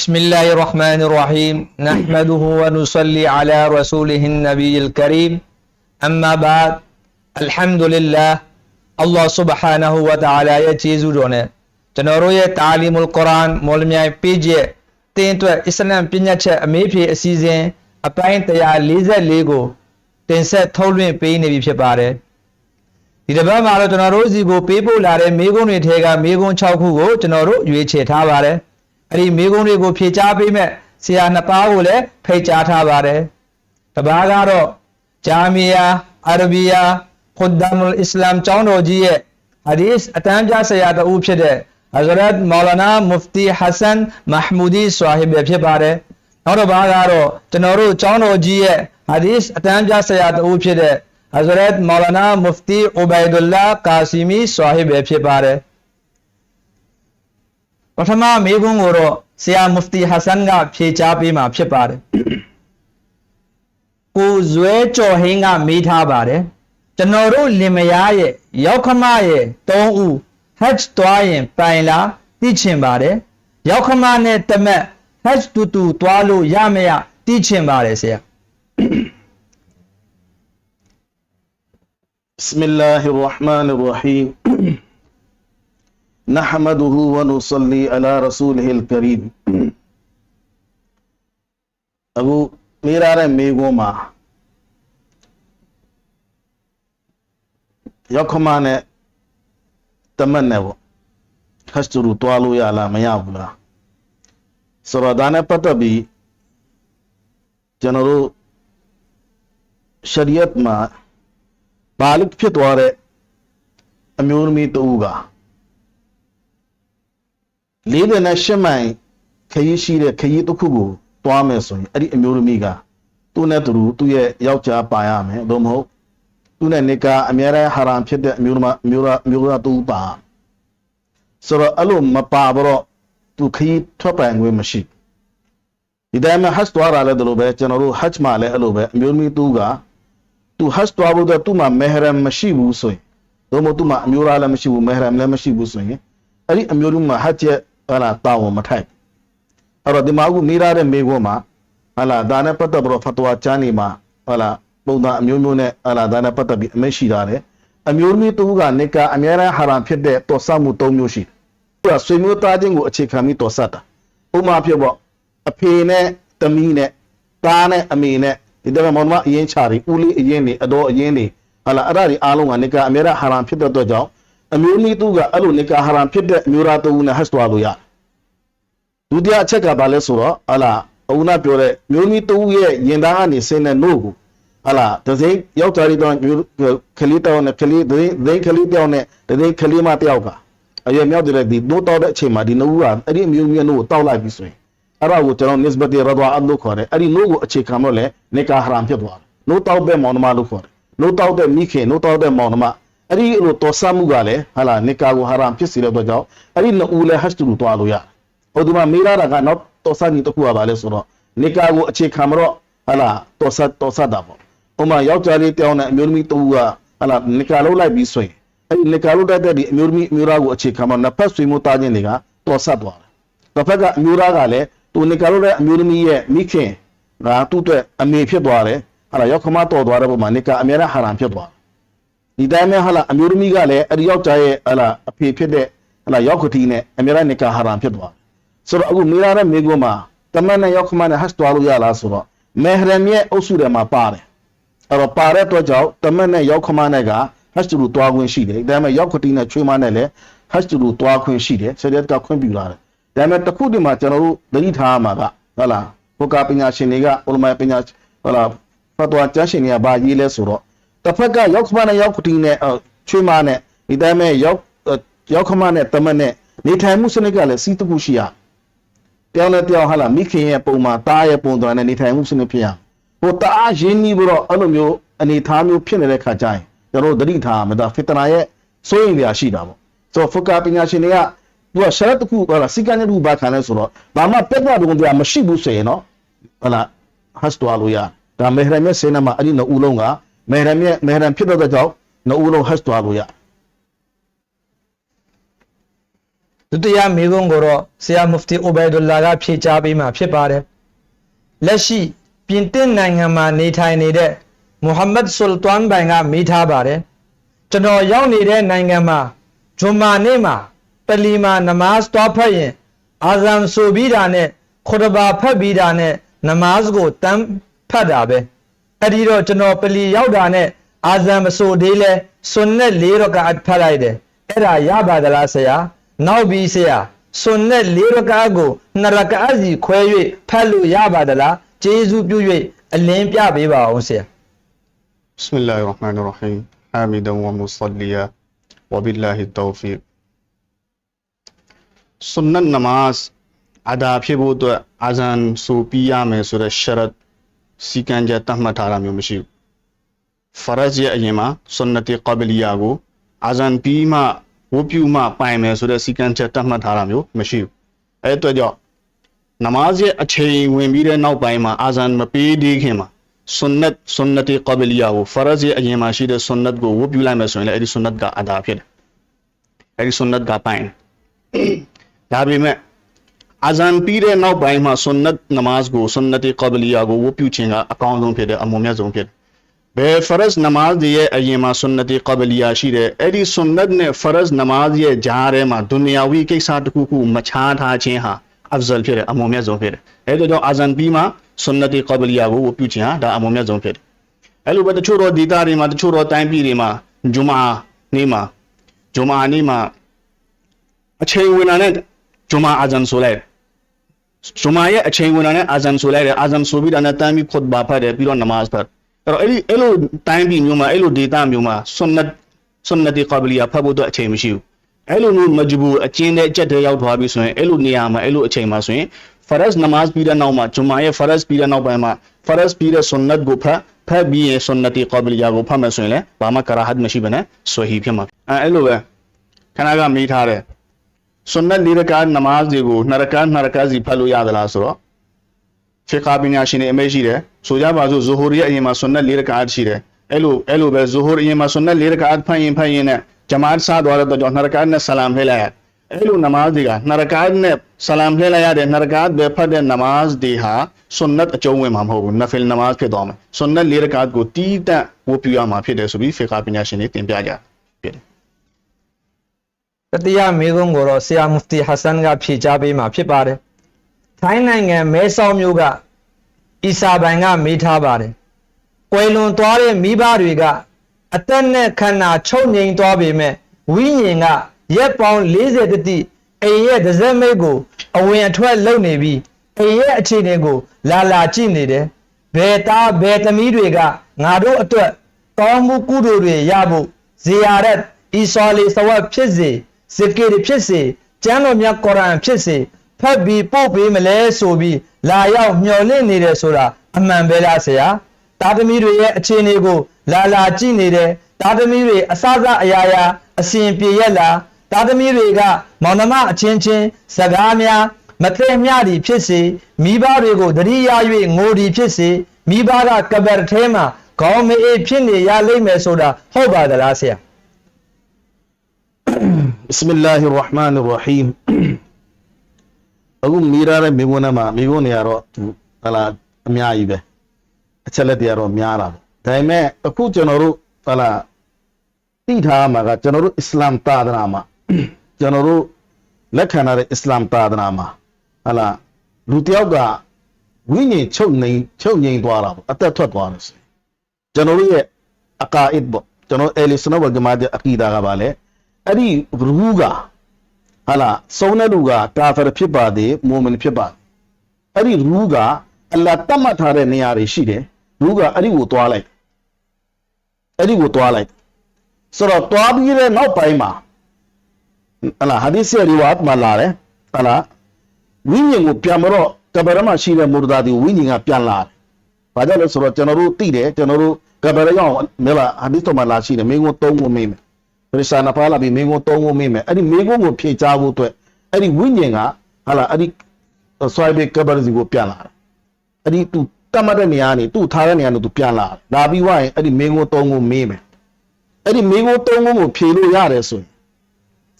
بسم الله الرحمن الرحيم نحمده ونصلي على رسوله النبي الكريم أما بعد الحمد لله Allah subhanahu wa ta'ala ရဲ့ကျေးဇူးတော်နဲ့ကျွန်တော်တို့ရဲ့တာလီမုလ်ကုရ်အာန်မော်လမြိုင်ပေဂျရဲ့တင်းအတွက်အစ္စလမ်ပညာချက်အမေးဖြေအစီအစဉ်အပိုင်း144ကိုတင်ဆက်ထုတ်လွှင့်ပေးနေပြီဖြစ်ပါတယ်ဒီတစ်ပတ်မှာတော့ကျွန်တော်တို့စီကိုပေးပို့လာတဲ့မေးခွန်းတွေထဲကမေးခွန်း6ခုကိုကျွန်တော်တို့ရွေးချယ်ထားပါတယ် အဲ့ဒီမေးခွန်းတွေကိုဖြေကြားပေးမဲ့ဆရာနှစ်ပါးကိုလည်းဖိတ်ကြားထားပါတယ်တစ်ပါးကတော့ဂျာမီယာအာရဘီယာခွဒမ်အလ်အစ္စလာမ်ကျောင်းတော်ကြီးရဲ့ဟာဒီစ်အတန်းပြဆရာတဦးဖြစ်တဲ့ Hazrat Maulana Mufti Hassan Mahmoodi Swahib ပဲဖြစ်ပါတယ်နောက်တစ်ပါးကတော့ကျွန်တော်တို့ကျောင်းတော်ကြီးရဲ့ဟာဒီစ်အတန်းပြဆရာတဦးဖြစ်တဲ့ Hazrat Maulana Mufti Ubaidullah Qasimi Swahib ပဲဖြစ်ပါတယ် ပထမမေးခွန်းကိုတော့ဆရာ Mufti Hassan ကဖြေကြားပေးမှာဖြစ်ပါတယ်ကိုဇွဲကျော်ဟင်းကမေးထားပါတယ်ကျွန်တော်တို့လင်မယားရဲ့ရောက်ခမရဲ့၃ဦးဟတ်သွားရင်ပိုင်လားသိချင်ပါတယ်ရောက်ခမနဲ့တမက်ဟတ်တူတူသွားလို့ရမရသိချင်ပါတယ်ဆရာ بسم الله الرحمن الرحيم نحمده ونصلي على رسوله الكريم အခုမိရတဲ့မိကုန်းမှာရောက်ခမနဲ့တမတ်နဲ့ပေါ့ဟတ်စတူတွားလို့ရလားမရဘူးလားဆိုတော့ဒါနဲ့ပတ်သက်ပြီးကျွန်တော်တို့ရှရီယတ်မှာ ဘာလို့ဖြစ်သွားတဲ့အမျိုးသမီးတူက လေးတဲ့နဲ့ရှစ်မိုင်ခရီးရှိတဲ့ခရီးတစ်ခုကိုတွားမယ်ဆိုရင်အဲ့ဒီအမျိုးသမီးကသူ့နဲ့တူသူ့ရဲ့ယောက်ျားပါရမယ်သို့မဟုတ်သူ့နဲ့နေကအများရဟာရမ်ဖြစ်တဲ့အမျိုးသမီးအမျိုးသားအမျိုးသားတူပါဆိုတော့အဲ့လိုမပါတော့သူခရီးထွက်ပိုင်ခွင့်မရှိဒီတိုင်းမှာဟတ်တွားရလဲတယ်လို့ပဲကျွန်တော်တို့ဟတ်မှာလည်းအဲ့လိုပဲအမျိုးသမီးတူက तू ဟတ်သွားဖို့တော့သူ့မှာမေဟရမ်မရှိဘူးဆိုရင်သို့မဟုတ်သူ့မှာအမျိုးသားလည်းမရှိဘူးမေဟရမ်လည်းမရှိဘူးဆိုရင်အဲ့ဒီအမျိုးတို့မှာဟတ်ချက် ဟာလာတာဝန်မထိုက်အဲ့တော့ဒီမှာအခုနေရတဲ့မိခွန်းမှာဟာလာဒါနဲ့ပတ်သက်ပြီးတော့ဖတ်တော်ချမ်းနေမှာဟာလာပုံသားအမျိုးမျိုးနဲ့ဟာလာဒါနဲ့ပတ်သက်ပြီးအမိတ်ရှိတာတယ်အမျိုးမျိုးတူကနေကအများရန်ဟာရမ်ဖြစ်တဲ့တော်ဆမှု၃မျိုးရှိတယ်သူကဆွေမျိုးသားချင်းကိုအခြေခံပြီးတော်ဆတာဥပမာဖြစ်ပေါ့အဖေနဲ့တမီးနဲ့သားနဲ့အမေနဲ့ဒီတော့မောင်မအရင်ချာတွေဦးလေးအရင်တွေအတော်အရင်တွေဟာလာအဲ့ဒါတွေအားလုံးကနေကအမေရဟာရမ်ဖြစ်တဲ့အတွက်ကြောင့် အမျိုးနည်းသူကအဲ့လိုနေကဟာရမ်ဖြစ်တဲ့အမျိုးသားတူနဲ့ဟတ်သွားလို့ရဒုတိယအချက်ကဘာလဲဆိုတော့ဟာလာအုံနာပြောတဲ့မျိုးနည်းတူရဲ့ရင်သားကနေဆင်းတဲ့နို့ကိုဟာလာဒဇိန်ယောက်ျားလေးတောင်ခလေးတောင်နဲ့ခလေးဒဇိန်ဒဇိန်ခလေးတောင်နဲ့ဒဇိန်ခလေးမတယောက်ကအရွယ်မြောက်တဲ့ဒီနို့တောက်တဲ့အချိန်မှာဒီနို့ကအဲ့ဒီအမျိုးမျိုးနို့ကိုတောက်လိုက်ပြီဆိုရင်အဲ့ဒါကိုကျွန်တော် nisbat rada အလို့ခေါ်တယ်အဲ့ဒီနို့ကိုအခြေခံလို့လဲနေကာဟရမ်ဖြစ်သွားတယ်နို့တောက်တဲ့မောင်နှမလို့ခေါ်တယ်နို့တောက်တဲ့မိခင်နို့တောက်တဲ့မောင်နှမ အဲ့ဒီလိုတော်ဆမှုကလည်းဟာလာနေကာကိုဟရမ်ဖြစ်စီတဲ့အတွက်ကြောင့်အဲ့ဒီနှစ်ဦးလဲဟတ်စတူတွားလို့ရတယ်ဟိုဒီမှာမေးရတာကနောက်တော်ဆညီတစ်ခုကပါလဲဆိုတော့နေကာကိုအခြေခံမတော့ဟာလာတော်ဆတော်ဆတာပေါ့ဥမာယောက်ျားလေးတောင်းတဲ့အမျိုးသမီးတူကဟာလာနေကာလုံးလိုက်ပြီးဆိုရင်အဲ့ဒီနေကာလုံးတိုက်တဲ့ဒီအမျိုးသမီးအမျိုးသားကိုအခြေခံမတော့နှစ်ဖက်ဆွေမျိုးသားချင်းတွေကတော်ဆသွားတယ်တစ်ဖက်ကအမျိုးသားကလည်းသူနေကာလို့တဲ့အမျိုးသမီးရဲ့မိခင်ကသူ့အတွက်အမေဖြစ်သွားတယ်ဟာလာရောက်ခမတော်သွားတဲ့ပုံမှာနေကာအများရဟာရန်ဖြစ်သွား ဒီတိုင်းမဲ့ဟာလာအမျိုးသမီးကလည်းအဲ့ဒီယောက်ျားရဲ့ဟာလာအဖေဖြစ်တဲ့ဟာလာရောက်ခတီနဲ့အများရနေကာဟာရန်ဖြစ်သွားဆိုတော့အခုမိလာတဲ့မိကုမှာတမန်နဲ့ရောက်ခမနဲ့ဟတ်သွားလို့ရလားဆိုတော့မေဟရမ်ရဲ့အုပ်စုထဲမှာပါတယ်အဲ့တော့ပါတဲ့အတွက်ကြောင့်တမန်နဲ့ရောက်ခမနဲ့ကဟတ်တူသွားခွင့်ရှိတယ်ဒါပေမဲ့ရောက်ခတီနဲ့ချွေးမနဲ့လည်းဟတ်တူသွားခွင့်ရှိတယ်ဆရာကခွင့်ပြုလာတယ်ဒါပေမဲ့တစ်ခုတည်းမှာကျွန်တော်တို့သတိထားရမှာကဟုတ်လားဘုကာပညာရှင်တွေကဥလမာပညာဟုတ်လားဖတ်တော်ကျမ်းရှင်တွေကဘာရေးလဲဆိုတော့ တစ်ဖက်ကရောက်ခမနဲ့ရောက်ခတီနဲ့ချွေးမနဲ့ဒီတိုင်းမဲ့ရောက်ရောက်ခမနဲ့တမက်နဲ့နေထိုင်မှုစနစ်ကလည်းစီးတခုရှိရတယောက်နဲ့တယောက်ဟာလားမိခင်ရဲ့ပုံမှာတားရဲ့ပုံတော်နဲ့နေထိုင်မှုစနစ်ဖြစ်ရဟိုတအားရင်းနှီးပြီးတော့အဲ့လိုမျိုးအနေထားမျိုးဖြစ်နေတဲ့ခါကျရင်ကျွန်တော်တို့သတိထားရမှာဒါဖစ်တနာရဲ့စိုးရင်များရှိတာပေါ့ဆိုတော့ဖုကာပညာရှင်တွေကသူကရှာတစ်ခုဟလာစီကညတူဘာခံလဲဆိုတော့ဘာမှပက်တော့တုံးပြမရှိဘူးဆိုရင်နော်ဟလာဟတ်တော်လို့ရဒါမေဟရမ်ရဲ့စေနမှာအဲ့ဒီနှစ်ဦးလုံးက မေဟရမ်ရဲ့မေဟရမ်ဖြစ်တဲ့ကြောင့်နှစ်ဦးလုံးဟတ်တော်လို့ရဒုတိယမေခွန်းကိုတော့ဆရာမုဖတီအိုဘိုင်ဒူလာကဖြေကြားပေးမှာဖြစ်ပါတယ်လက်ရှိပြင်သစ်နိုင်ငံမှာနေထိုင်နေတဲ့မုဟမ္မဒ်ဆူလ်တန်ဘိုင်ကမိထားပါတယ်ကျွန်တော်ရောက်နေတဲ့နိုင်ငံမှာဂျွန်မာနေ့မှာပလီမာနမတ်တော်ဖတ်ရင်အာဇမ်ဆိုပြီးတာနဲ့ခွတဘာဖတ်ပြီးတာနဲ့နမတ်ကိုတန်းဖတ်တာပဲ အဲ့ဒီတော့ကျွန်တော်ပလီရောက်တာနဲ့အာဇမ်မဆိုသေးလဲဆွန်နဲ့၄ရကတ်ဖတ်လိုက်တယ်အဲ့ဒါရပါသလားဆရာနောက်ပြီးဆရာဆွန်နဲ့၄ရကတ်ကို2ရကတ်စီခွဲ၍ဖတ်လို့ရပါသလားကျေးဇူးပြု၍အလင်းပြပေးပါအောင်ဆရာ بسم الله الرحمن الرحيم حامدا ومصليا وبالله التوفيق ဆွန်နတ်နမတ်အဒါဖြစ်ဖို့အတွက်အာဇန်ဆိုပြီးရမယ်ဆိုတဲ့ရှရတ် စီကံချက်တတ်မှတ်ထားတာမျိုးမရှိဘူးဖရဇ်ရဲ့အရင်မှာဆွန်နတ်ကဘလီယာကိုအာဇန်ပြီးမှဝတ်ပြုမှပိုင်မယ်ဆိုတဲ့စီကံချက်တတ်မှတ်ထားတာမျိုးမရှိဘူးအဲအတွက်ကြောင့်နမာဇ်ရဲ့အချိန်ဝင်ပြီးတဲ့နောက်ပိုင်းမှာအာဇန်မပေးသေးခင်မှာဆွန်နတ်ဆွန်နတ်ကဘလီယာကိုဖရဇ်ရဲ့အရင်မှာရှိတဲ့ဆွန်နတ်ကိုဝတ်ပြုလိုက်မယ်ဆိုရင်လည်းအဲဒီဆွန်နတ်ကအဒါဖြစ်တယ်အဲဒီဆွန်နတ်ကပိုင်တယ်ဒါပေမဲ့ အာဇန်ပြီးတဲ့နောက်ပိုင်းမှာဆွန်နတ်နမတ်ကိုဆွန်နတ်ကဘလီယာကိုဝတ်ပြုခြင်းကအကောင်းဆုံးဖြစ်တယ်အမုံမြတ်ဆုံးဖြစ်တယ်ဘယ်ဖရတ်နမတ်ရဲ့အရင်မှာဆွန်နတ်ကဘလီယာရှိတယ်အဲ့ဒီဆွန်နတ်နဲ့ဖရတ်နမတ်ရဲ့ ဂျားထဲမှာဒုနီယာဝီကိစ္စတစ်ခုခုမချားထားခြင်းဟာအဖဇလ်ဖြစ်တယ်အမုံမြတ်ဆုံးဖြစ်တယ်အဲ့ဒါကြောင့်အာဇန်ပြီးမှဆွန်နတ်ကဘလီယာကိုဝတ်ပြုခြင်းဟာဒါအမုံမြတ်ဆုံးဖြစ်တယ်အဲ့လိုပဲတချို့တော့ဒေတာတွေမှာတချို့တော့တိုင်းပြည်တွေမှာဂျုမာနေ့မှာဂျုမာနေ့မှာအချိန်ဝင်လာတဲ့ဂျုမာအာဇန်ဆိုလိုက်တယ်ဂျုမာရဲ့အချိန်ဝင်လာတဲ့အာဇန်ဆိုလိုက်တယ်အာဇန်ဆိုပြီးတာနဲ့တမ်းပြီးခွတ်ဘာဖတ်တယ်ပြီးတော့နမတ်ဖတ်အဲ့တော့အဲ့ဒီအဲ့လိုတိုင်းပြီးမျိုးမှာအဲ့လိုဒေတာမျိုးမှာဆွန်နတ်ဆွန်နတ်ကဘလီယာဖတ်ဖို့အတွက်အချိန်မရှိဘူးအဲ့လိုမျိုးမဂျဘူအကျဉ်းတဲ့အကျက်တွေရောက်သွားပြီဆိုရင်အဲ့လိုနေရာမှာအဲ့လိုအချိန်မှာဆိုရင်ဖရတ်နမတ်ပြီးတဲ့နောက်မှာဂျုမာရဲ့ဖရတ်ပြီးတဲ့နောက်ပိုင်းမှာဖရတ်ပြီးတဲ့ဆွန်နတ်ကိုဖတ်ဖတ်ပြီးရင်ဆွန်နတ်ကဘလီယာကိုဖတ်မယ်ဆိုရင်လည်းဘာမှကရာဟတ်မရှိဘဲနဲ့ဆွေဟီဖြစ်မှာအဲ့အဲ့လိုပဲခဏကမေးထားတယ် ဆွန်နတ်လေးရကာနမားတွေကိုနှစ်ရကာနှစ်ရကာစီဖတ်လို့ရသလားဆိုတော့ဖေကာပညာရှင်တွေအမေးရှိတယ်ဆိုကြပါစို့ဇိုဟိုရဲ့အရင်မှာဆွန်နတ်လေးရကာရှိတယ်အဲ့လိုအဲ့လိုပဲဇိုဟိုအရင်မှာဆွန်နတ်လေးရကာဖ တ်ရင်ဖတ်ရင်နဲ့ဂျမာတ်စားသွားတော့နှစ်ရကာနဲ့ဆလမ်လှည့်လိုက်ရအဲ့လိုနမားတွေကနှစ်ရကာနဲ့ဆလမ်လှည့်လိုက်ရတဲ့နှစ်ရကာပဲဖတ်တဲ့နမားတွေဟာဆွန်နတ်အကျုံးဝင်မှာမဟုတ်ဘူးနဖီလ်နမားဖြစ်သွားမယ်ဆွန်နတ်လေးရကာကိုတီးတန့်ဝတ်ပြရမှာဖြစ်တယ်ဆိုပြီးဖေကာပညာရှင်တွေတင်ပြကြဖြစ်တယ်တတိယမေခွန်းကိုတော့ဆရာမုဖတီဟဆန်ကဖြေကြားပေးမှာဖြစ်ပါတယ်။ထိုင်းနိုင်ငံမဲဆောက်မြို့ကအီစာဘန်ကမေးထားပါတယ်။ကွယ်လွန်သွားတဲ့မိဘတွေကအသက်နဲ့ခန္ဓာချုပ်ငြိမ်သွားပေမဲ့ဝိညာဉ်ကရက်ပေါင်း40တတိအိမ်ရဲ့ဒဇက်မိတ်ကိုအဝင်အထွက်လုပ်နေပြီးအိမ်ရဲ့အခြေအနေကို လာလာကြည့်နေတယ်။ဘယ်သားဘယ်သမီးတွေကငါတို့အတွက်ကောင်းမှုကုသိုလ်တွေရဖို့ဇေယာရတ်အီဆာလီဆဝတ်ဖြစ်စေ ဇကီရ်ဖြစ်စေကျမ်းတော်မြတ်ကုရ်အာန်ဖြစ်စေဖတ်ပြီးပို့ပေးမလဲဆိုပြီးလာရောက်မျှော်လင့်နေတယ်ဆိုတာအမှန်ပဲလားဆရာတာသမီတွေရဲ့အခြေအနေကို လာလာကြည့်နေတယ်တာသမီတွေအစစအရာရာအစဉ်ပြေရက်လာတာသမီတွေကမောင်နှမအချင်းချင်းစကားများမသိမျှသည်ဖြစ်စေမိဘတွေကိုတတိယ၍ငိုသည်ဖြစ်စေမိဘကကဘတ်ထဲမှာခေါင်းမအေးဖြစ်နေရလိမ့်မယ်ဆိုတာဟုတ်ပါသလားဆရာ بسم الله الرحمن الرحيم အခုမိရတဲ့မိဘနာမှာမိဘနေရတော့သူဟလာအများကြီးပဲအချက်လက်တွေကတော့များတာပဲဒါပေမဲ့အခုကျွန်တော်တို့ဟလာသိထားမှာကကျွန်တော်တို့အစ္စလာမ်သာသနာမှာကျွန်တော်တို့လက်ခံရတဲ့အစ္စလာမ်သာသနာမှာဟလာလူတစ်ယောက်ကဝိညာဉ်ချုပ်နေချုပ်ငိမ်သွားတာပေါ့အသက်ထွက်သွားတယ်ဆိုရင်ကျွန်တော်တို့ရဲ့အကာအစ်ပေါ့ကျွန်တော်အဲလီစနဝဂျမာတ်ရဲ့အကီဒါကပါလေ အဲ့ဒီရူးကဟာလာဆုံးတဲ့လူကကာဖရဖြစ်ပါသေးမူမင်ဖြစ်ပါအဲ့ဒီရူးကအလ္လာဟ်တတ်မှတ်ထားတဲ့နေရာတွေရှိတယ်ရူးကအဲ့ဒီကိုသွားလိုက်အဲ့ဒီကိုသွားလိုက်ဆိုတော့သွားပြီးတဲ့နောက်ပိုင်းမှာဟလာဟာဒီစ်ရဲ့ရီဝတ်မှာလာတယ်ဟလာဝိညာဉ်ကိုပြန်မတော့ကဘရမှာရှိတဲ့မူရဒါဒီဝိညာဉ်ကပြန်လာတယ်ဘာကြောင့်လဲဆိုတော့ကျွန်တော်တို့သိတယ်ကျွန်တော်တို့ကဘရရောက်မဲလာဟာဒီစ်တော်မှာလာရှိတယ်မင်းကိုသုံးဖို့မေးမယ် ပရိစာနာဖာလာပြီးမင်းကိုသုံးဖို့မေးမယ်အဲ့ဒီမင်းကိုကိုဖြေချဖို့အတွက်အဲ့ဒီဝိညာဉ်ကဟာလာအဲ့ဒီဆွိုင်းဘေကဘရစီကိုပြန်လာတယ်အဲ့ဒီသူတတ်မှတ်တဲ့နေရာကနေသူ့ထားတဲ့နေရာကနေသူပြန်လာတယ်လာပြီးွားရင်အဲ့ဒီမင်းကိုသုံးဖို့မေးမယ်အဲ့ဒီမင်းကိုသုံးဖို့ကိုဖြေလို့ရတယ်ဆိုရင်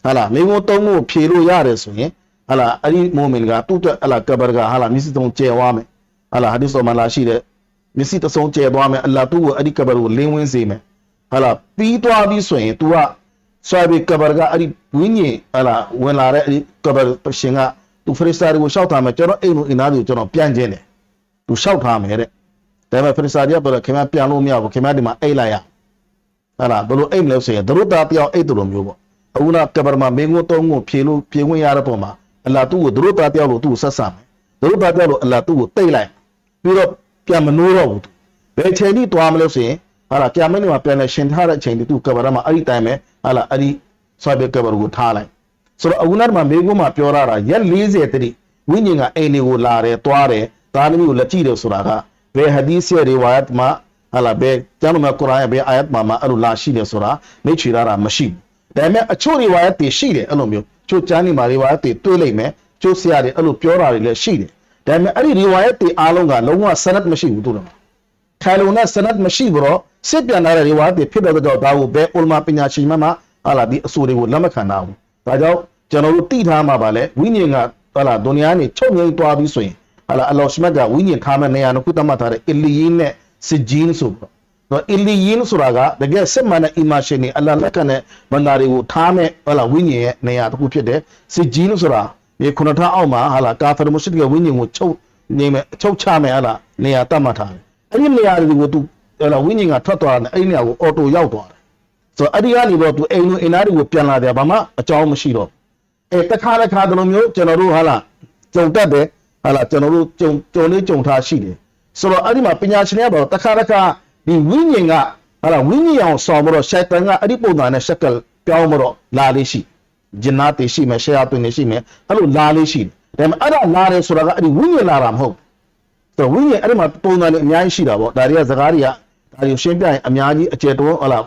ဟဟာလားမိကုံသုံးဖို့ဖြေလို့ရတယ်ဆိုရင်ဟာလားအဲ့ဒီမိုမင်ကသူ့အတွက်ဟာလားကဘာကဟာလားမျက်စိသုံးကျဲသွားမယ်ဟာလားဟာဒီဆိုမှလာရှိတဲ့မျက်စိတစ်စုံကျဲသွားမယ်အလ္လာဟ်သူ့ကိုအဲ့ဒီကဘာကိုလင်းဝင်းစေမယ် ဟာလားပြီးသွားပြီဆိုရင် तू ကဆွာဘီကဘာကအဲ့ဒီဝင်းကြီးဟာလားဝင်လာတဲ့အဲ့ဒီကဘာရှင်ကသူဖရစ်စတာကိုရှောက်ထားမယ်ကျွန်တော်အိမ်လိုအင်သားတွေကိုကျွန်တော်ပြန်ကျင်းတယ်သူရှောက်ထားမယ်တဲ့ဒါပေမဲ့ဖရစ်စတာကပြောတယ်ခင်ဗျားပြန်လို့မရဘူးခင်ဗျားဒီမှာအိတ်လိုက်ရဟာလားဘယ်လိုအိတ်မလဲဆိုရင်တို့သားတယောက်အိတ်တို့လိုမျိုးပေါ့အခုနကဘာမှာမင်းကိုတုံးကိုဖြေလို့ဖြေဝင်ရတဲ့ပုံမှာအလာသူ့ကိုတို့သားတယောက်လို့သူ့ကိုဆက်ဆံမယ်တို့သားတယောက်လို့အလာသူ့ကိုတိတ်လိုက်ပြီးတော့ပြန်မနိုးတော့ဘူးသူဘယ်ချိန်ထိတွားမလဲဆိုရင် ဟာလားကြာမင်းတွေမှာပြန်လဲရှင်ထားတဲ့အချိန်ที่သူ့ကဘာမှာအဲ့ဒီတိုင်းပဲဟာလားအဲ့ဒီဆွဲဘကဘာကိုထားလိုက်ဆိုတော့အခုနကမှာမင်းကမှာပြောရတာရက်40တိဝိညာဉ်ကအိမ်တွေကိုလာတယ်တွားတယ်သားသမီးကိုလက်ကြည့်တယ်ဆိုတာကဘယ်ဟာဒီစ်ရဲ့ရီဝါယတ်မှာဟာလာဘယ်ကျမ်းမှာကုရ်အာန်ရဲ့ဘယ်အာယတ်မှာမှာအဲ့လိုလာရှိတယ်ဆိုတာမိတ်ချီရတာမရှိဘူးဒါပေမဲ့အချို့ရီဝါယတ်တွေရှိတယ်အဲ့လိုမျိုးချို့ကျမ်းတွေမှာရီဝါယတ်တွေတွေ့လိမ့်မယ်ချို့ဆရာတွေအဲ့လိုပြောတာတွေလည်းရှိတယ်ဒါပေမဲ့အဲ့ဒီရီဝါယတ်တွေအားလုံးကလုံးဝဆနတ်မရှိဘူးသူတို့ ခိုင်လုံနဲ့ဆနတ်မရှိဘူးတော့စစ်ပြန်လာတဲ့ရီဝါယတ်တွေဖြစ်တဲ့တော့ဒါကိုဘယ်ဥလမာပညာရှင်မှမှဟာလာဒီအဆိုတွေကိုလက်မခံတာဘူးဒါကြောင့်ကျွန်တော်တို့တိထားမှာပါလေဝိညာဉ်ကဟာလာဒုနီယာနေချုပ်ငိမ့်သွားပြီဆိုရင်ဟာလာအလောရှမတ်ကဝိညာဉ်ထားမဲ့နေရာနှစ်ခုတတ်မှတ်ထားတဲ့အီလီယင်းနဲ့စစ်ဂျင်းဆိုတော့တော့အီလီယင်းဆိုတာကတကယ်စစ်မှန်တဲ့အီမာရှင်နေအလ္လာဟ်လက်ခံတဲ့ဘန္တာတွေကိုထားမဲ့ဟာလာဝိညာဉ်ရဲ့နေရာတစ်ခုဖြစ်တဲ့စစ်ဂျင်းဆိုတာဒီခုနထအောက်မှာဟာလာကာဖာမုရှစ်ကဝိညာဉ်ကိုချုပ်နေမဲ့ချုပ်ချမဲ့ဟာလာနေရာတတ်မှတ်ထားတယ် အဲ့ဒီနေရာတွေကိုသူဟာလာဝိညာဉ်ကထွက်သွားတယ်အဲ့ဒီနေရာကိုအော်တိုရောက်သွားတယ်ဆိုတော့အဲ့ဒီကနေတော့သူအိမ်လိုအင်သားတွေကိုပြန်လာတယ်ဘာမှအကြောင်းမရှိတော့အဲတခါတစ်ခါတလိုမျိုးကျွန်တော်တို့ဟာလာကြုံတက်တယ်ဟာလာကျွန်တော်တို့ကြုံကြုံလေးကြုံထားရှိတယ်ဆိုတော့အဲ့ဒီမှာပညာရှင်တွေကတော့တခါတစ်ခါဒီဝိညာဉ်ကဟာလာဝိညာဉ်အောင်ဆောင်မတော့ရှိုက်တန်ကအဲ့ဒီပုံစံနဲ့ရှက်ကလပြောင်းမတော့လာလေးရှိဂျင်နာတေရှိမယ်ရှေယာတွင်နေရှိမယ်အဲ့လိုလာလေးရှိတယ်ဒါပေမဲ့အဲ့ဒါလာတယ်ဆိုတာကအဲ့ဒီဝိညာဉ်လာတာမဟုတ်ဘူးဆို တော့ဝိညာဉ်အဲ့ဒီမှာပုံစံတွေအများကြီးရှိတာပေါ့ဒါတွေကစကားတွေကဒါတွေရှင်းပြရင်အများကြီးအကျယ်တော်ဟလာ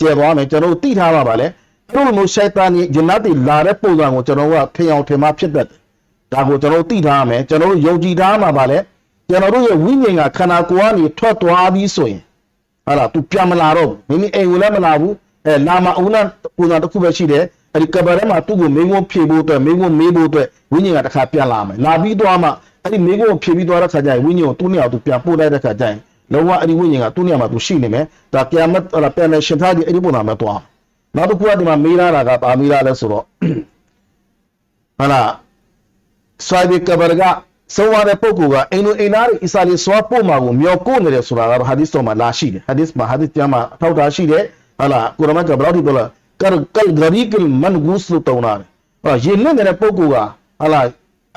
ကျယ်သွားမယ်ကျွန်တော်တို့သိထားပါပါလေအဲ့လိုမျိုးရှိုက်တန်ကြီးဂျင်နာတေလာတဲ့ပုံစံကိုကျွန်တော်ကထင်အောင်ထင်မှဖြစ်တတ်တယ်ဒါကိုကျွန်တော်တို့သိထားရမယ်ကျွန်တော်တို့ယုံကြည်ထားမှာပါလေကျွန်တော်တို့ရဲ့ဝိညာဉ်ကခန္ဓာကိုယ်ကနေထွက်သွားပြီးဆိုရင်ဟာလား तू ပြန်မလာတော့ဘူးမိမိအိမ်ကိုလည်းမလာဘူးအဲလာမအောင်လားပုံစံတစ်ခုပဲရှိတယ်အဲ့ဒီကဘာထဲမှာသူ့ကိုမင်းကိုဖြေဖို့အတွက်မင်းကိုမေးဖို့အတွက်ဝိညာဉ်ကတစ်ခါပြန်လာမယ်လာပြီးသွားမှ အဲ့ဒီမင်းကိုဖြေပြီးသွားတဲ့ခါကျရင်ဝိညာဉ်ကိုသူ့နေရာသူပြန်ပို့လိုက်တဲ့ခါကျရင်လုံးဝအဲ့ဒီဝိညာဉ်ကသူ့နေရာမှာသူရှိနေမယ်ဒါကယာမတ်ဟလာပြန်နေရှင်ထားပြီးအဲ့ဒီပုံစံမှာသွားနောက်တစ်ခုကဒီမှာမေးလာတာကပါမေးလာလဲဆိုတော့ဟာလားဆွာဘီကဘာကဆုံးသွားတဲ့ပုဂ္ဂိုလ်ကအိမ်လိုအိမ်သားတွေအစ္စလာမ်ဆွာပို့မှာကိုမျောကိုနေတယ်ဆိုတာကတော့ဟာဒီစ်တော်မှာလာရှိတယ်ဟာဒီစ်မှာဟာဒီစ်ကျမ်းမှာအထောက်ထားရှိတယ်ဟာလားကုရ်အာန်ကဘယ်လောက်ထိပြောလဲကလကလဂရီကလမန်ဂုစ်လို့တောင်းတာဟောရင်နဲ့တဲ့ပုဂ္ဂိုလ်ကဟာလား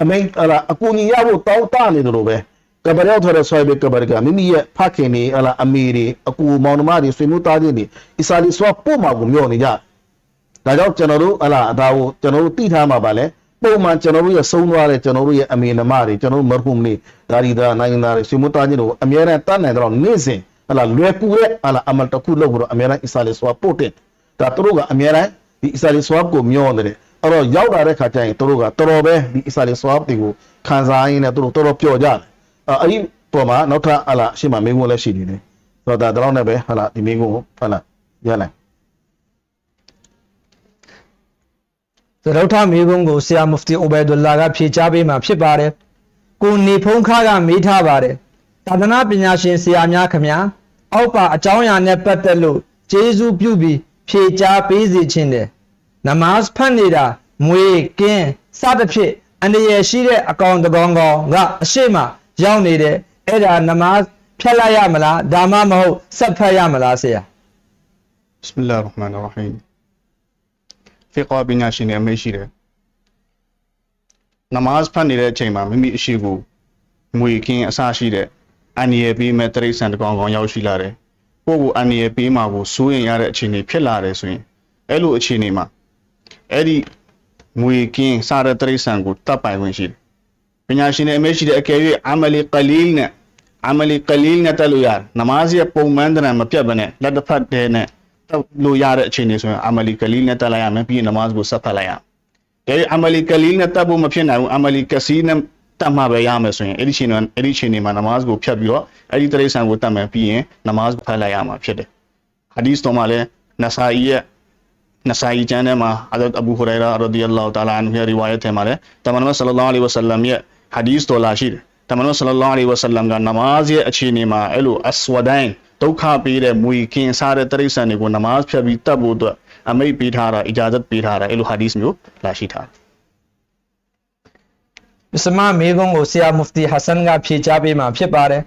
အမိန်ဟာလားအကူကြီးရဖို့တောင်းတနေတယ်လို့ပဲကဘာရောက်ထားတဲ့ဆွာဘီကဘာကမိမိရဲ့ဖခင်တွေဟာလားအမေတွေအကူမောင်နှမတွေဆွေမျိုးသားချင်းတွေအစ္စလာမ်ဆွာပို့မှာကိုမျောနေကြတယ်ဒါကြောင့်ကျွန်တော်တို့ဟာလားဒါကိုကျွန်တော်တို့သိထားမှာပါလဲပုံမှန်ကျွန်တော်တို့ရဲ့ဆုံးသွားတဲ့ကျွန်တော်တို့ရဲ့အမေနမတွေကျွန်တော်တို့မရဟူမ်တွေဒါရီဒါနိုင်ငံသားတွေဆွေမျိုးသားချင်းတို့အများနဲ့တတ်နိုင်တော့နေ့စဉ်ဟလာလွယ်ကူတဲ့ဟလာအမလတစ်ခုလုပ်ပြီးတော့အများနဲ့အစ္စလာမ်ဆွာပို့တဲ့ဒါသူတို့ကအများနဲ့ဒီအစ္စလာမ်ဆွာကိုမျောနေတယ် အဲ့တော့ရောက်လာတဲ့ခါကျရင်သူတို့ကတော်တော်ပဲဒီအစ္စလာမ်ဆွာတွေကိုခံစားရင်းနဲ့သူတို့တော်တော်ပျော်ကြတယ်အဲ့ဒီပေါ်မှာနောက်ထပ်ဟလာအရှိမမင်းကုန်းလည်းရှိနေတယ်ဆိုတော့ဒါတော့နဲ့ပဲဟလာဒီမင်းကုန်းကိုဟလာရလိုက်သရုတ်ထမေကုန်းကိုဆရာမုဖတီအိုဘဲဒူလာကဖြေချပေးမှာဖြစ်ပါတယ်။ကိုနေဖုံးခါကမေးထားပါတယ်။သာသနာပညာရှင်ဆရာများခင်ဗျာအောက်ပါအကြောင်းအရာနဲ့ပတ်သက်လို့ကျေးဇူးပြုပြီးဖြေချပေးစေခြင်းတယ်။ နမတ်ဖတ်နေတာမွေကင်းစသဖြင့်အန္တရာယ်ရှိတဲ့အကောင်တကောင်ကောင်ကအရှိမရောက်နေတယ်။အဲ့ဒါနမတ်ဖြတ်လိုက်ရမလားဒါမှမဟုတ်ဆက်ဖတ်ရမလားဆရာ။ بسم الله الرحمن الرحيم ဖိကွာပညာရှင်တွေအမေးရှိတယ်နမတ်ဖတ်နေတဲ့အချိန်မှာမိမိအရှိကိုငွေခင်းအစရှိတဲ့အန်ရပေးမဲ့တရိษံတကောင်ကောင်ရောက်ရှိလာတယ်ပို့ကိုအန်ရပေးမှာကိုစိုးရင်ရတဲ့အခြေအနေဖြစ်လာတယ်ဆိုရင်အဲ့လိုအခြေအနေမှာ အဲ့ဒီငွေခင်းစတဲ့တရိษံကိုတတ်ပိုင်ဝင်ရှိတယ်ပညာရှင်တွေအမေးရှိတဲ့အကယ်၍အမလီကလီလ်နဲ့အမလီကလီလ်နဲ့တက်လို့ရတယ်နမားရဲ့ပုံမှန်တရံမပြတ်ဘဲနဲ့လက်တစ်ဖက်တည်းနဲ့တက်လို့ရတဲ့အခြေအနေဆိုရင်အမလီကလီလ်နဲ့တက်လိုက်ရမယ်ပြီးရင်နမားကိုဆက်ဖတ်လိုက်ရမယ်။ဒါပေမဲ့အမလီကလီလ်နဲ့တက်ဖို့မဖြစ်နိုင်ဘူးအမလီကစီနဲ့တက်မှပဲရမယ်ဆိုရင်အဲ့ဒီချိန်တော့အဲ့ဒီချိန်နေမှာနမားကိုဖြတ်ပြီးတော့အဲ့ဒီတရိษံကိုတက်မယ်ပြီးရင်နမားဖတ်လိုက်ရမှာဖြစ်တယ်။ဟာဒီစ်တော်မှာလည်းနဆာအီရဲ့ နဆာအီကျမ်းထဲမှာအဒတ်အဘူဟူရိုင်ရာရဒီအလ္လာဟူတာလာအန်ဟူရဲ့ရီဝါယတ်ထဲမှာလည်းတမန်တော်ဆလလောလ္လဟ်အလိုင်းဝါဆလမ်ရဲ့ဟာဒီသ်တော်လာရှိတယ်တမန်တော်ဆလလောလ္လဟ်အလိုင်းဝါဆလမ်ကနမာဇ်ရဲ့အခြေအနေမှာအဲ့လိုအစဝဒိုင်းဒုက္ခပေးတဲ့မွေကင်စားတဲ့တရိษံတွေကိုနမာဇ်ဖြတ်ပြီးတတ်ဖို့အတွက်အမိတ်ပေးထားတာအီဂျာဇတ်ပေးထားတာအဲ့လိုဟာဒီသ်မျိုးလာရှိထားတယ်ပစ္စမမေကုံကိုဆရာမုဖတီဟဆန်ကဖြေချပေးမှာဖြစ်ပါတယ်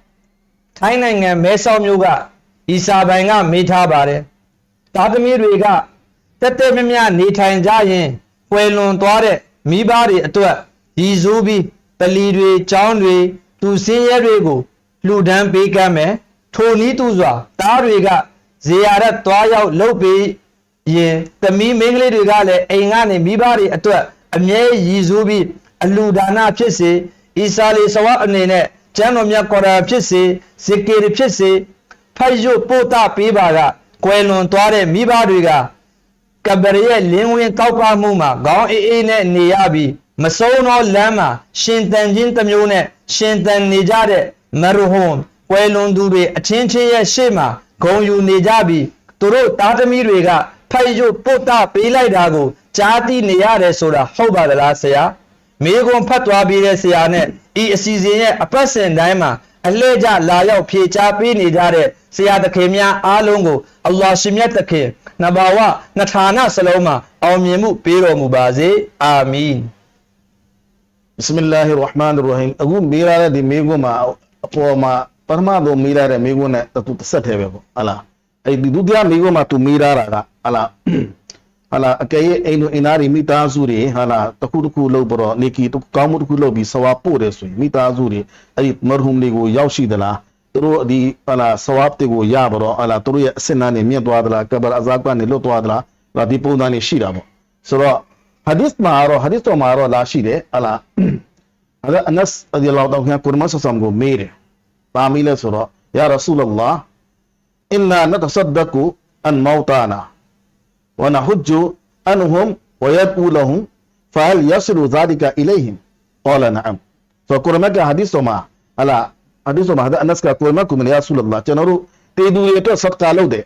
ထိုင်းနိုင်ငံမဲဆောက်မြို့ကအီစာပိုင်ကမေးထားပါတယ်တာသမီတွေက တက်တက်မြမြနေထိုင်ကြရင်ပွယ်လွန်သွားတဲ့မိဘတွေအတွက်ရည်စူးပြီးပလီတွေကြောင်းတွေသူစင်းရဲတွေကိုလှူဒန်းပေးကမ်းမယ်ထိုနည်းသူစွာတားတွေကဇေယရတ်သွားရောက်လုပ်ပေးရင်သမီးမိန်းကလေးတွေကလည်းအိမ်ကနေမိဘတွေအတွက်အမြဲရည်စူးပြီးအလူဒါနဖြစ်စေအီစာလီဆဝတ်အနေနဲ့ကျမ်းတော်မြတ်ကုရ်အာန်ဖြစ်စေဇစ်ကေရဖြစ်စေဖိုက်ရွတ်ပို့တာပေးပါကကွယ်လွန်သွားတဲ့မိဘတွေက ကဘရရဲ့လင်းဝင်ကောက်ပါမှုမှာခေါင်းအေးအေးနဲ့နေရပြီးမဆုံးသောလမ်းမှာရှင်တန်ချင်းတစ်မျိုးနဲ့ရှင်တန်နေကြတဲ့မရဟွန်ကွယ်လွန်သူတွေအချင်းချင်းရဲ့ရှေ့မှာဂုံယူနေကြပြီးသူတို့သားသမီးတွေကဖိုက်ရွတ်ပုတ်တာပေးလိုက်တာကိုကြားသိနေရတယ်ဆိုတာဟုတ်ပါသလားဆရာမိကွန်ဖတ်သွားပြီးတဲ့ဆရာနဲ့ဤအစီအစဉ်ရဲ့အပတ်စဉ်တိုင်းမှာအလှည့်ကျလာရောက်ဖြေချပေးနေကြတဲ့ဆရာသခင်များအားလုံးကိုအလ္လာဟ်ရှင်မြတ်သခင် နဘာဝနဌာနစလုံးမှာအောင်မြင်မှုပေးတော်မူပါစေအာမင်ဘစ်မလာဟီရ်ရဟ်မာန်ရ်ရဟီမ်အခုမေးရတဲ့ဒီမေးခွန်းမှာအပေါ်မှာပထမဆုံးမေးရတဲ့မေးခွန်းနဲ့တူတစ်ဆက်တည်းပဲပေါ့ဟလားအဲ့ဒီဒုတိယမေးခွန်းမှာသူမေးရတာကဟလားဟလာအကယ်၍အိမ်တို့အင်သားတွေမိသားစုတွေဟာလာတစ်ခုတစ်ခုလုပ်ပြီးတော့နေကီတစ်ခုကောင်းမှုတစ်ခုလုပ်ပြီးဆဝါပို့တယ်ဆိုရင်မိသားစုတွေအဲ့ဒီမရဟူမ်တွေကိုရောက်ရှိသလား သူတို့ဒီဟာလာဆဝပ်တွေကိုရပါတော့ဟာလာသူတို့ရဲ့အစစ်အနှမ်းတွေမြင့်သွားသလားကဘာအဇာကနေလွတ်သွားသလားဒါဒီပုံစံတွေရှိတာပေါ့ဆိုတော့ဟာဒီသ်မှာတော့ဟာဒီသ်တော်မှာတော့လာရှိတယ်ဟာလာအဲ့ဒါအနက်အဒီလောတော့ခင်ကုရ်မဆဆမ်ကိုမေးတယ်။ပါမီလဲဆိုတော့ယာရဆူလလာအင်နာနတဆဒကူအန်မောတာနာဝနဟุဂျူအန်ဟွမ်ဝယကူလဟွမ်ဖဟလ်ယဆလူဇာလီကာအီလိုင်ဟမ်ကောလနအမ်ဆိုကုရ်မကဟာဒီသ်တော်မှာဟလာ တို့တေသူတွေအတွက်ဆတ်ကာလုပ်တယ်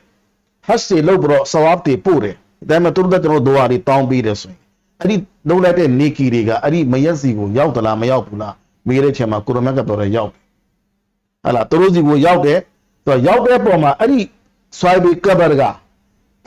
ဟတ်စီလုပ်ပြီးတော့ဆဝပ်တွေပို့တယ်ဒါပေမဲ့သူတို့ကကျွန်တော်ဒွါတွေတောင်းပေးတယ်ဆိုရင်အဲ့ဒီလုပ်လိုက်တဲ့နေကီတွေကအဲ့ဒီမရက်စီကိုရောက်သလားမရောက်ဘူးလားမေးတဲ့ချိန်မှာကုရမက်ကပြောတယ်ရောက်ဟလာသူတို့စီကိုရောက်တယ်သူရောက်တဲ့ပုံမှာအဲ့ဒီဆွိုင်းဘီကဘရက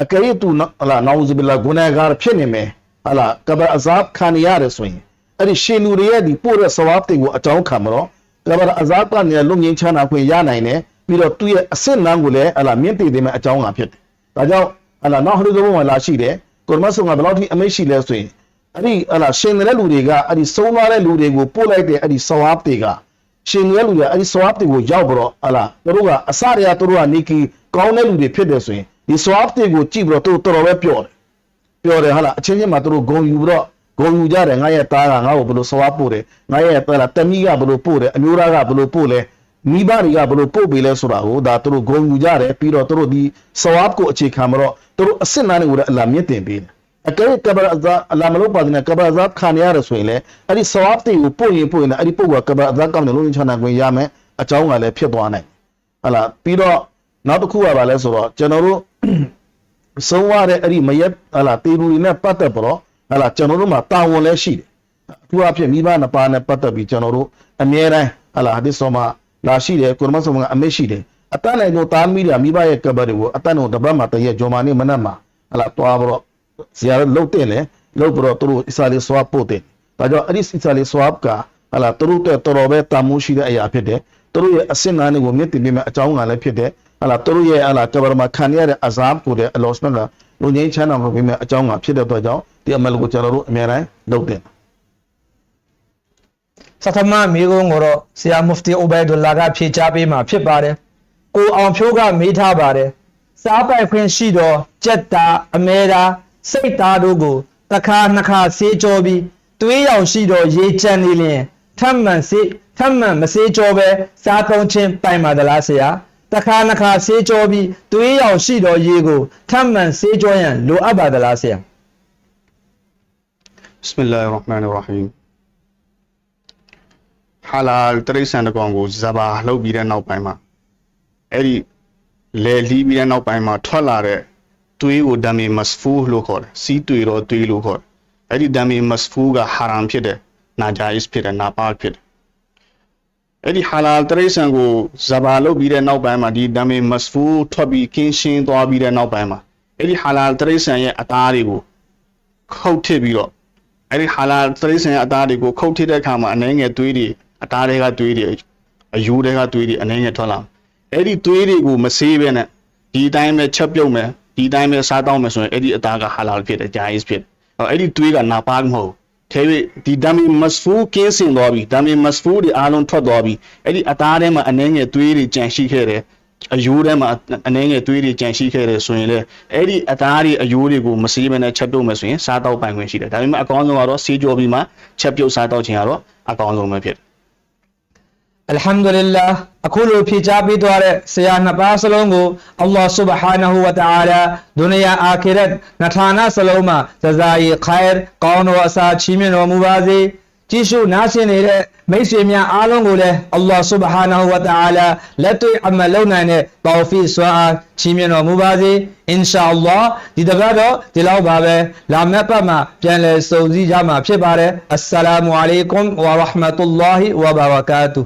အကယ်၍သူဟလာနောင်ဇဘီလာဂုနာဂါဖြစ်နေမယ်ဟလာကဘအဇပ်ခံရရတယ်ဆိုရင်အဲ့ဒီရှင်လူတွေရဲ့ဒီပို့တဲ့ဆဝပ်တွေကိုအကြောင်းခံမတော့ ကဘအဇပ်ကနေလုံငင်းချမ်းသာခွင့်ရနိုင်တယ်ပြီးတော့သူ့ရဲ့အစစ်နန်းကိုလည်းဟလာမြင့်တည်တယ်မဲ့အကြောင်းကဖြစ်တယ်ဒါကြောင့်ဟလာနောက်ဟလူဇဘုံမှာလာရှိတယ်ကိုရမဆုံကဘယ်လောက်ထိအမိတ်ရှိလဲဆိုရင်အဲ့ဒီဟလာရှင်တဲ့လူတွေကအဲ့ဒီဆုံးသွားတဲ့လူတွေကိုပို့လိုက်တဲ့အဲ့ဒီဆဝပ်တွေကရှင်တဲ့လူတွေအဲ့ဒီဆဝပ်တွေကိုရောက်ပြီးတော့ဟလာသူတို့ကအစရရသူတို့ကနေကီကောင်းတဲ့လူတွေဖြစ်တယ်ဆိုရင်ဒီ swap တွေကိုကြည့်ပြီးတော့သူတို့တော်တော်ပဲပြောတယ်ပြောတယ်ဟာလားအချင်းချင်းမှာသူတို့ဂုံယူပြီးတော့ ဂုံယူကြတယ်ငါရဲ့သားကငါ့ကိုဘယ်လို swap ပို့တယ်ငါရဲ့သားလားတမီးကဘယ်လိုပို့တယ်အမျိုးသားကဘယ်လိုပို့လဲမိဘတွေကဘယ်လိုပို့ပေးလဲဆိုတာကိုဒါသူတို့ဂုံယူကြတယ်ပြီးတော့သူတို့ဒီ swap ကိုအခြေခံပြီးတော့သူတို့အစ်စ်နားတွေကိုလည်းအလာမြင့်တင်ပေးတယ်အကယ်ကဘရအဇာအလာမလို့ပါတဲ့ကဘရအဇာခံရရဆိုရင်လေအဲ့ဒီ swap တွေကိုပို့ရင်ပို့ရင်အဲ့ဒီပို့ကကဘရအဇာကောင်းတယ်လို့ချနာခွင့်ရမယ်အကြောင်းကလည်းဖြစ်သွားနိုင်ဟလာပြီးတော့နောက်တစ်ခုကဘာလဲဆိုတော့ကျွန်တော်တို့ဆုံးရတဲ့အဲ့ဒီမရက်ဟလာတေလူတွေနဲ့ပတ်သက်ပြီးတော့ ဟလာကျွန်တော်တို့မှာတာဝန်လည်းရှိတယ်အထူးအဖြစ်မိဘနှစ်ပါးနဲ့ပတ်သက်ပြီးကျွန်တော်တို့အမြဲတမ်းဟလာဒီဆောမှာလာရှိတယ်ကုရမဆောမှာအမေရှိတယ်အတန်းနိုင်တို့တားမိတယ်မိဘရဲ့ကဘတွေကိုအတန်းတို့တပတ်မှာတရက်ဂျော်မာနေမနက်မှာဟလာတွားပြီးတော့ဇာတ်လုတ်တင်လေလုတ်ပြီးတော့သူတို့အစ္စလာမ်ဆွာပို့တယ်ဒါကြောင့်အဲ့ဒီအစ္စလာမ်ဆွာကဟလာသူတို့တော်တော်ပဲတာမှုရှိတဲ့အရာဖြစ်တယ်သူတို့ရဲ့အစင်နာနေကိုမြင့်တင်ပြမယ်အကြောင်းကလည်းဖြစ်တယ်ဟလာသူတို့ရဲ့ဟလာကဘာမှာခံရတဲ့အဇာပ်ကိုလည်းအလောစမက လူငင်းချမ်းသာမှာပြမယ်အကြောင်းကဖြစ်တဲ့အတွက်ကြောင့်ဒီအမလကိုကျွန်တော်တို့အများတိုင်းလုပ်တယ်စထမမိကုံကိုတော့ဆရာမုဖတီအိုဘိုင်ဒူလာကဖြေချပေးမှာဖြစ်ပါတယ်ကိုအောင်ဖြိုးကမေးထားပါတယ်စားပိုက်ခွင့်ရှိတော့ကြက်တာအမဲတာစိတ်သားတို့ကိုတစ်ခါနှစ်ခါဆေးကြောပြီးသွေးရောင်ရှိတော့ရေချမ်းနေလျင်ထပ်မံဆေးထပ်မံမဆေးကြောပဲစားသုံးခြင်းပိုင်ပါသလားဆရာ တစ်ခါနှစ်ခါဆေးကြောပြီးသွေးရောင်ရှိတော့ရေကိုထပ်မံဆေးကြောရန်လိုအပ်ပါသလားဆရာ بسم الله الرحمن الرحيم ဟာလာတရိษံတကောင်ကိုဇဘာလှုပ်ပြီးတဲ့နောက်ပိုင်းမှာအဲ့ဒီလေလီးပြီးတဲ့နောက်ပိုင်းမှာထွက်လာတဲ့ သွေးကိုဒမ်မီမတ်ဖူးလို့ခေါ်တယ်စီးသွေးတော့သွေးလို့ခေါ်တယ်အဲ့ဒီဒမ်မီမတ်ဖူးကဟာရမ်ဖြစ်တယ်နာဂျာအစ်ဖြစ်တယ်နာပါဖြစ်တယ် အဲ့ဒီဟာလာတရိတ်ဆန်ကိုဇဘာလုပ်ပြီးတဲ့နောက်ပိုင်းမှာဒီဒါမင်မစဖူထွက်ပြီးကင်းရှင်းသွားပြီးတဲ့နောက်ပိုင်းမှာအဲ့ဒီဟာလာတရိတ်ဆန်ရဲ့အသားတွေကိုခုတ်ထစ်ပြီးတော့အဲ့ဒီဟာလာတရိတ်ဆန်ရဲ့အသားတွေကိုခုတ်ထစ်တဲ့အခါမှာအနှဲငယ်သွေးတွေအသားတွေကသွေးတွေအယိုးတွေကသွေးတွေအနှဲငယ်ထွက်လာအဲ့ဒီသွေးတွေကိုမဆေးဘဲနဲ့ဒီတိုင်းပဲချက်ပြုတ်မယ်ဒီတိုင်းပဲစားတောင်းမယ်ဆိုရင်အဲ့ဒီအသားကဟာလာဖြစ်တယ်ဂျာဟစ်ဖြစ်တယ်အဲ့ဒီသွေးကနာပါမဟုတ်ဘူး ထဲ၍ဒီဒမ်မီမတ်ဖူးကင်းစင်သွားပြီဒမ်မီမတ်ဖူးတွေအားလုံးထွက်သွားပြီအဲ့ဒီအသားထဲမှာအနှဲငယ်သွေးတွေကြန့်ရှိခဲ့တယ်အယိုးထဲမှာအနှဲငယ်သွေးတွေကြန့်ရှိခဲ့တယ်ဆိုရင်လေအဲ့ဒီအသားတွေအယိုးတွေကိုမစေးမနဲ့ချက်ပြုတ်မယ်ဆိုရင်စားတော့ပိုင်ခွင့်ရှိတယ်ဒါပေမဲ့အကောင်းဆုံးကတော့စေးကြောပြီးမှချက်ပြုတ်စားတော့ခြင်းကတော့အကောင်းဆုံးပဲဖြစ်တယ် အလ်ဟမ်ဒူလ illah အခုလိုဖြေချပေးသွားတဲ့ဆရာနှစ်ပါးစလုံးကိုအလ္လာဟ်ဆုဘဟာနဟူဝတအာလာဒုနီယာအာခိရတ်နှစ်ဌာနစလုံးမှာဇဇာယီခိုင်ကောင်းတော်အစာချီးမြှင့်တော်မူပါစေကြည့်ရှုနားဆင်နေတဲ့မိတ်ဆွေများအားလုံးကိုလည်းအလ္လာဟ်ဆုဘဟာနဟူဝတအာလာလက်တွေ့အမလုံနိုင်တဲ့တောဖီဆွမ်းအားချီးမြှင့်တော်မူပါစေအင်ရှာအလ္လာဟ်ဒီတစ်ပတ်တော့ဒီလောက်ပါပဲလာမယ့်ပတ်မှာပြန်လည်စုံစည်းကြမှာဖြစ်ပါတယ်အစ္စလာမူအလိုင်ကွမ်ဝါရဟ်မတုလ္လာဟီဝဘာရကာတူ